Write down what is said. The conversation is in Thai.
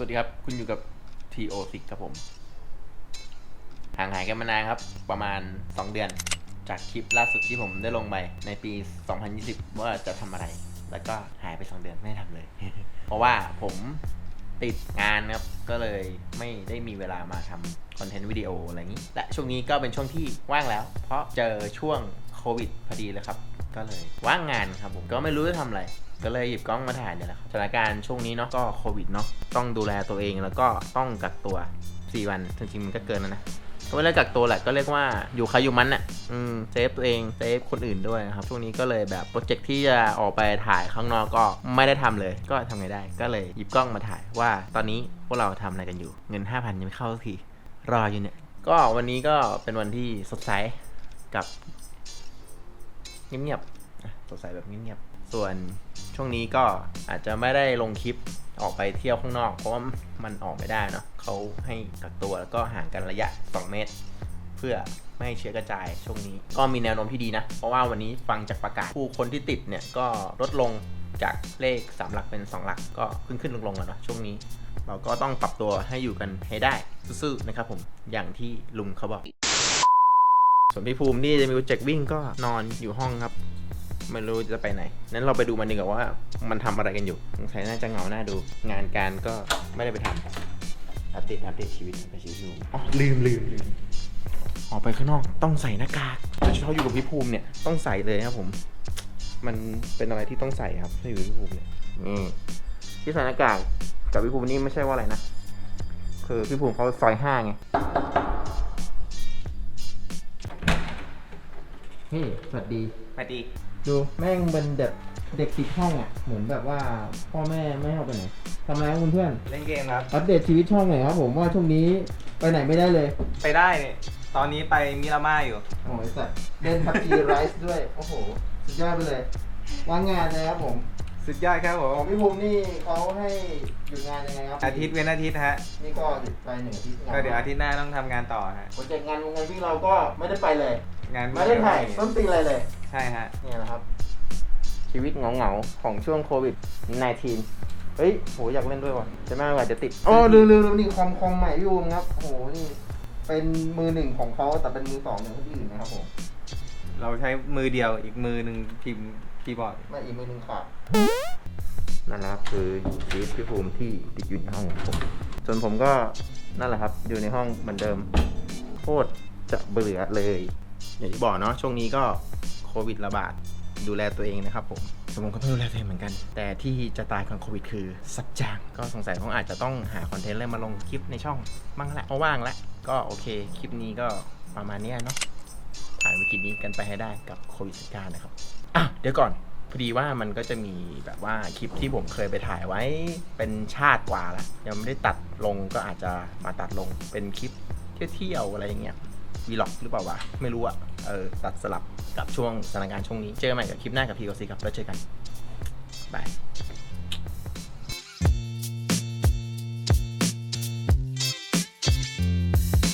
สวัสดีครับ คุณอยู่กับ TO6 ครับผม ห่างหายกันมานานครับ ประมาณ 2 เดือน จากคลิปล่าสุดที่ผมได้ลงไปในปี 2020 ว่าจะทำอะไร แล้วก็หายไป 2 เดือนไม่ทำเลย เพราะว่าผมติดงานครับ ก็เลยไม่ได้มีเวลามาทำคอนเทนต์วิดีโออะไรนี้ และช่วงนี้ก็เป็นช่วงที่ว่างแล้ว เพราะเจอช่วงโควิดพอดีเลยครับ ก็เลยว่างงานครับผม ก็ไม่รู้จะทำอะไร ก็เลยหยิบกล้องมาถ่ายเนี่ยแหละครับสถานการณ์ช่วงนี้เนาะก็โควิดเนาะต้องดูแลตัวเองแล้วก็ต้องกักตัว 4 วันจริงๆมันก็เกินแล้วนะก็ไม่ได้กักตัวแหละก็เรียกว่าอยู่ใครอยู่มันน่ะอืมเซฟตัวเองเซฟคนอื่นด้วยนะครับช่วงนี้ก็เลยแบบโปรเจกต์ที่จะออกไปถ่ายข้างนอกก็ไม่ได้ทำเลย ก็ทำไงได้ ก็เลยหยิบกล้องมาถ่ายว่าตอนนี้พวกเราทำอะไรกันอยู่ เงิน 5,000 ยังไม่เข้าสักทีรออยู่เนี่ย ก็วันนี้ก็เป็นวันที่สดใสกับเงียบๆสดใสแบบเงียบๆส่วน ช่วงนี้ก็อาจจะไม่ได้ลงคลิปออกไปเที่ยวข้างนอก เพราะว่ามันออกไม่ได้เนาะเขาให้กักตัวแล้วก็ห่างกันระยะ 2 เมตร เพื่อไม่ให้เชื้อกระจายช่วงนี้ ก็มีแนวโน้มที่ดีนะ เพราะว่าวันนี้ฟังจากประกาศผู้คนที่ติดเนี่ยก็ลดลงจากเลข 3 หลักเป็น 2 หลักก็ขึ้นขึ้นลงลงแล้วเนาะช่วงนี้ เราก็ต้องปรับตัวให้อยู่กันให้ได้ซื่อๆนะครับผมอย่างที่ลุงเขาบอกส่วนพี่ภูมินี่จะมีโปรเจกต์วิ่งก็นอนอยู่ห้องครับ ไม่รู้จะไปไหน นั้นเราไปดูมันดีกว่าว่า มันทำอะไรกันอยู่สงสัยน่าจะเหงาหน้าดู งานการก็ไม่ได้ไปทำอัปเดตอัปเดตชีวิตไปชีวิตอยู่อ๋อลืมลืมลืมออกไปข้างนอกต้องใส่หน้ากากโดยเฉพาะอยู่กับพี่ภูมิเนี่ยต้องใส่เลยครับผม มันเป็นอะไรที่ต้องใส่ครับถ้าอยู่กับพี่ภูมิเนี่ยอืมที่ใส่หน้ากากกับพี่ภูมินี่ไม่ใช่ว่าอะไรนะคือพี่ภูมิเขาซอยห้าไงเฮ้สวัสดีสวัสดี ดูแม่งเป็นเด็กเด็กติดห้องอะ เหมือนแบบว่าพ่อแม่ไม่ให้เอาไปไหนทำอะไรครับคุณเพื่อน เล่นเกมครับ อัปเดตชีวิตช่องหน่อยครับผมว่าช่วงนี้ไปไหนไม่ได้เลยไปได้เนี่ยตอนนี้ไปมิราม่าอยู่ โอ้ยสัตว์เล่นพับจีไรส์ด้วย โอ้โห สุดยอดไปเลยว่างงานนะครับผม สุดยอดครับผของม พี่ภูมินี่เขาให้หยุดงานยังไงครับอาทิตย์เว้นอาทิตย์ฮะ นี่ก็หยุดไปหนึ่งอาทิตย์ก็เดี๋ยวอาทิตย์หน้าต้องทำงานต่อฮะ โปรเจกต์งานวงงานวิ่งเราก็ไม่ได้ไปเลย งานไม่ได้ถ่ายต้นปีอะไรเลย ใช่ฮะ เนี่ยนะครับ ชีวิตเหงาๆ ของช่วงโควิด 19 เฮ้ยโหอยากเล่นด้วยว่ะจะไม่ว่าจะติดอ๋อลืมลืมลืมนี่คอมคอมใหม่พี่บูมครับโหนี่เป็นมือหนึ่งของเขาแต่เป็นมือสองของคนอื่นนะครับผมเราใช้มือเดียวอีกมือหนึ่งพิมพ์คีย์บอร์ดไม่อีกมือหนึ่งขาดนั่นแหละครับคือชีวิตพี่ภูมิที่ติดอยู่ในห้องของผมส่วนผมก็นั่นแหละครับ อยู่ในห้องเหมือนเดิมโคตรจะเบื่อเลย อย่างที่บอกเนาะช่วงนี้ก็โค วิดระบาดดูแลตัวเองนะครับผมส่วนผมก็ต้องดูแลตัวเองเหมือนกัน แต่ที่จะตายก่อนโควิดคือสัจจาง ก็สงสัยผมอาจจะต้องหาคอนเทนต์อะไรมาลงคลิปในช่องบ้างแหละเพราะว่างแล้วก็โอเค คลิปนี้ก็ประมาณเนี้ยเนาะผ่านวิกฤตนี้กันไปให้ได้กับโควิด -19 นะครับอะเดี๋ยวก่อนพอดีว่ามันก็จะมีแบบว่าคลิปที่ผมเคยไปถ่ายไว้เป็นชาติกว่าละยังไม่ได้ตัดลงก็อาจจะมาตัดลงเป็นคลิปเที่ยวๆอะไรอย่างเงี้ยวีล็อกหรือเปล่าวะไม่รู้อะ เออตัดสลับกับช่วงสถานการณ์ช่วงนี้ เจอกันใหม่กับคลิปหน้ากับพีโอซีครับแล้วเจอกันบาย